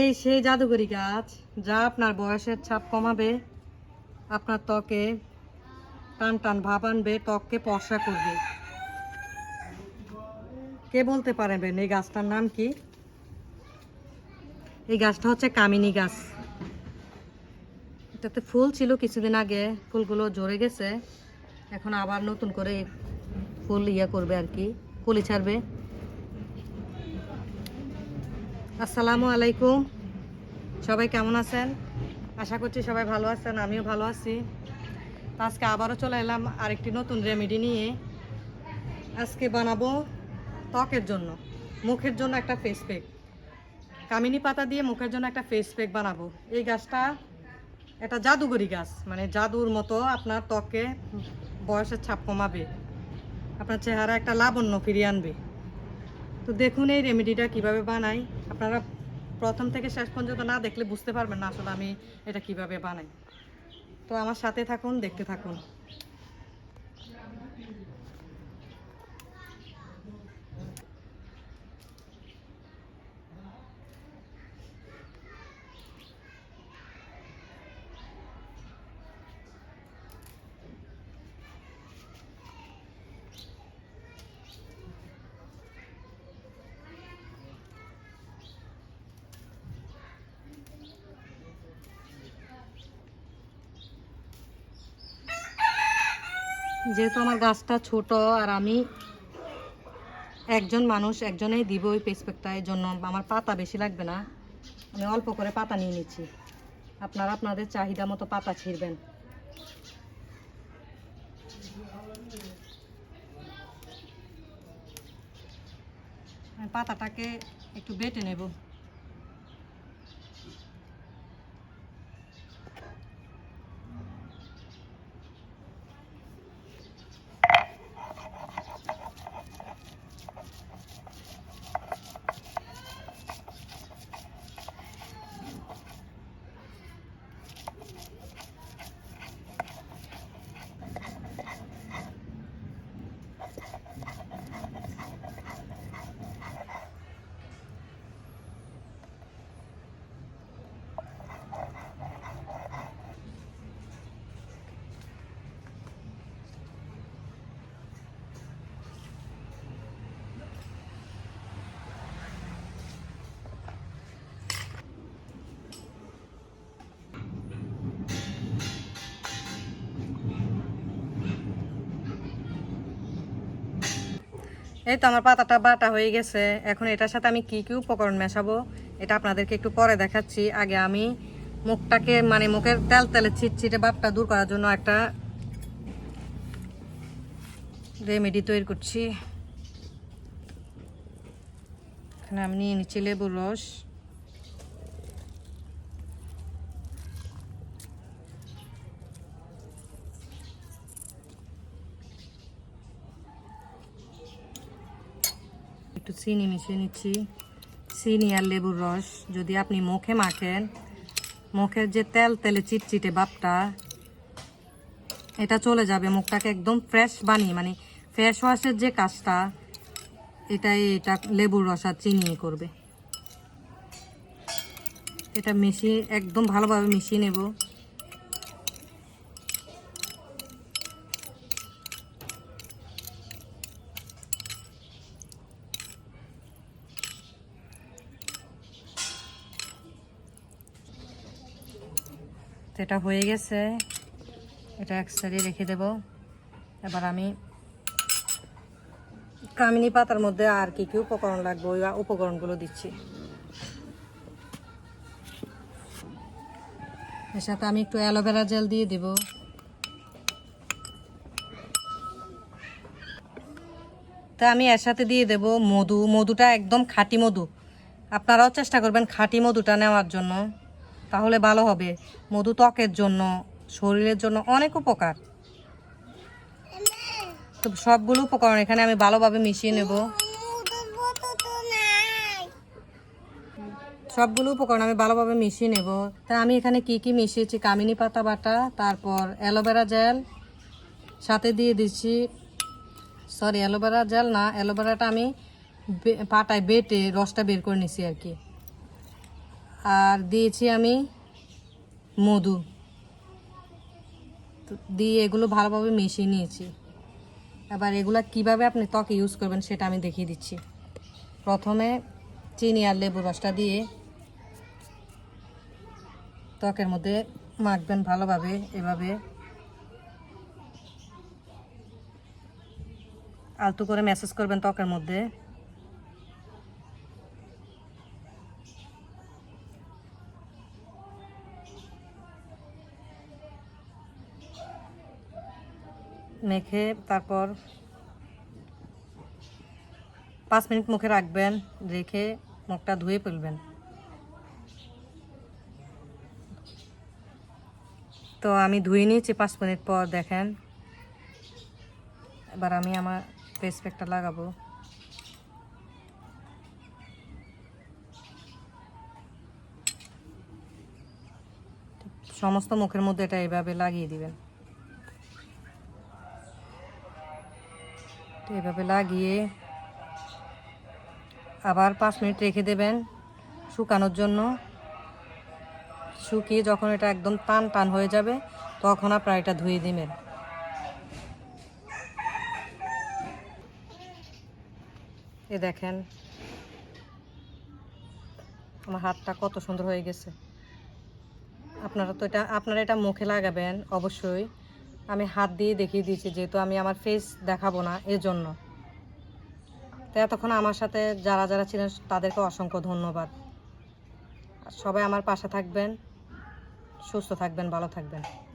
এই সেই জাদুকরি গাছ, যা আপনার বয়সের ছাপ কমাবে, আপনার ত্বকে টান টান ভাব আনবে, ত্বককে পর্সা করবে। কে বলতে পারবেন এই গাছটার নাম কি? এই গাছটা হচ্ছে কামিনী গাছ। এটাতে ফুল ছিল কিছুদিন আগে, ফুলগুলো ঝরে গেছে। এখন আবার নতুন করে ফুল ইয়ে করবে আর কি, কলি ছাড়বে। আসসালামু আলাইকুম। সবাই কেমন আছেন? আশা করছি সবাই ভালো আছেন, আমিও ভালো আছি। আজকে আবারও চলে এলাম আরেকটি নতুন রেমেডি নিয়ে। আজকে বানাবো ত্বকের জন্য, মুখের জন্য একটা ফেস প্যাক কামিনী পাতা দিয়ে মুখের জন্য একটা ফেস প্যাক বানাবো। এই গাছটা এটা জাদুগরি গাছ মানে জাদুর মতো আপনার ত্বকে বয়সের ছাপ কমাবে। আপনার চেহারা একটা লাবণ্য ফিরিয়ে আনবে। তো দেখুন এই রেমেডিটা কীভাবে বানাই। আপনারা প্রথম থেকে শেষ পর্যন্ত না দেখলে বুঝতে পারবেন না আসলে আমি এটা কীভাবে বানাই। তো আমার সাথে থাকুন, দেখতে থাকুন। যেহেতু আমার গাছটা ছোট আর আমি একজন মানুষ, একজনেই দিব ওই পেসপেকটা এর জন্য আমার পাতা বেশি লাগবে না। আমি অল্প করে পাতা নিয়ে নিচ্ছি। আপনারা আপনাদের চাহিদা মতো পাতা ছিঁড়বেন। পাতাটাকে একটু বেটে নেব। এই তো আমার পাতাটা বাটা হয়ে গেছে। এখন এটার সাথে আমি কি কি উপকরণ মেশাবো, এটা আপনাদেরকে একটু পরে দেখাচ্ছি। আগে আমি মুখটাকে মানে মুখের তেল তেলে ছিটছিটে বাপটা দূর করার জন্য একটা রেমেডি তৈরি করছি। এখানে আমি নিয়ে নিচ্ছি লেবুর রস। একটু চিনি মিশিয়ে নিচ্ছি। চিনি আর লেবুর রস, যদি আপনি মুখে মাখেন, মুখের যে তেল তেলে চিটচিটে বাপটা এটা চলে যাবে, মুখটাকে একদম ফ্রেশ বানিয়ে মানে ফেস ওয়াশের যে কাজটা, এটাই এটা লেবুর রস আর চিনি করবে। এটা মিশিয়ে একদম ভালোভাবে মিশিয়ে নেব। এটা হয়ে গেছে। এটা এক সাইডে রেখে দেব। এবার আমি কামিনি পাতার মধ্যে আর কি কি উপকরণ লাগবে, ওই উপকরণগুলো দিচ্ছি। এর সাথে আমি একটু অ্যালোভেরা জেল দিয়ে দেব। তা আমি এর সাথে দিয়ে দেব মধু। মধুটা একদম খাঁটি মধু। আপনারাও চেষ্টা করবেন খাঁটি মধুটা নেওয়ার জন্য। তাহলে ভালো হবে। মধু ত্বকের জন্য, শরীরের জন্য অনেক উপকার। তো সবগুলো উপকরণ এখানে আমি ভালোভাবে মিশিয়ে নেব। সবগুলো উপকরণ আমি ভালোভাবে মিশিয়ে নেব। তা আমি এখানে কি কি মিশিয়েছি? কামিনী পাতা বাটা, তারপর অ্যালোভেরা জেল, সাথে দিয়ে দিচ্ছি, সরি, অ্যালোভেরা জেল না, অ্যালোভেরাটা আমি পাটায় বেটে রসটা বের করে নিছি আর কি। আর দিয়েছি আমি মধু। দিয়ে এগুলো ভালোভাবে মিশিয়ে নিয়েছি। এবার এগুলা কীভাবে আপনি ত্বকে ইউজ করবেন সেটা আমি দেখিয়ে দিচ্ছি। প্রথমে চিনি আর লেবু রসটা দিয়ে ত্বকের মধ্যে মাখবেন ভালোভাবে, এভাবে আলতু করে ম্যাসেজ করবেন ত্বকের মধ্যে। মেখে তারপর পাঁচ মিনিট মুখে রাখবেন, রেখে মুখটা ধুয়ে ফেলবেন। তো আমি ধুয়ে নিয়েছি পাঁচ মিনিট পর, দেখেন। এবার আমি আমার ফেস প্যাকটা লাগাবো। সমস্ত মুখের মধ্যে এটা এইভাবে লাগিয়ে দিবেন। এভাবে লাগিয়ে আবার পাঁচ মিনিট রেখে দেবেন শুকানোর জন্য। শুকিয়ে যখন এটা একদম টান টান হয়ে যাবে, তখন আপনারা এটা ধুয়ে দিবেন এ দেখেন, আমার হাতটা কত সুন্দর হয়ে গেছে। আপনারা তো এটা, আপনারা এটা মুখে লাগাবেন অবশ্যই। আমি হাত দিয়ে দেখিয়ে দিয়েছি, যেহেতু আমি আমার ফেস দেখাবো না, এজন্য। জন্য তো এতক্ষণ আমার সাথে যারা যারা ছিলেন, তাদেরকে অসংখ্য ধন্যবাদ। সবাই আমার পাশে থাকবেন, সুস্থ থাকবেন, ভালো থাকবেন।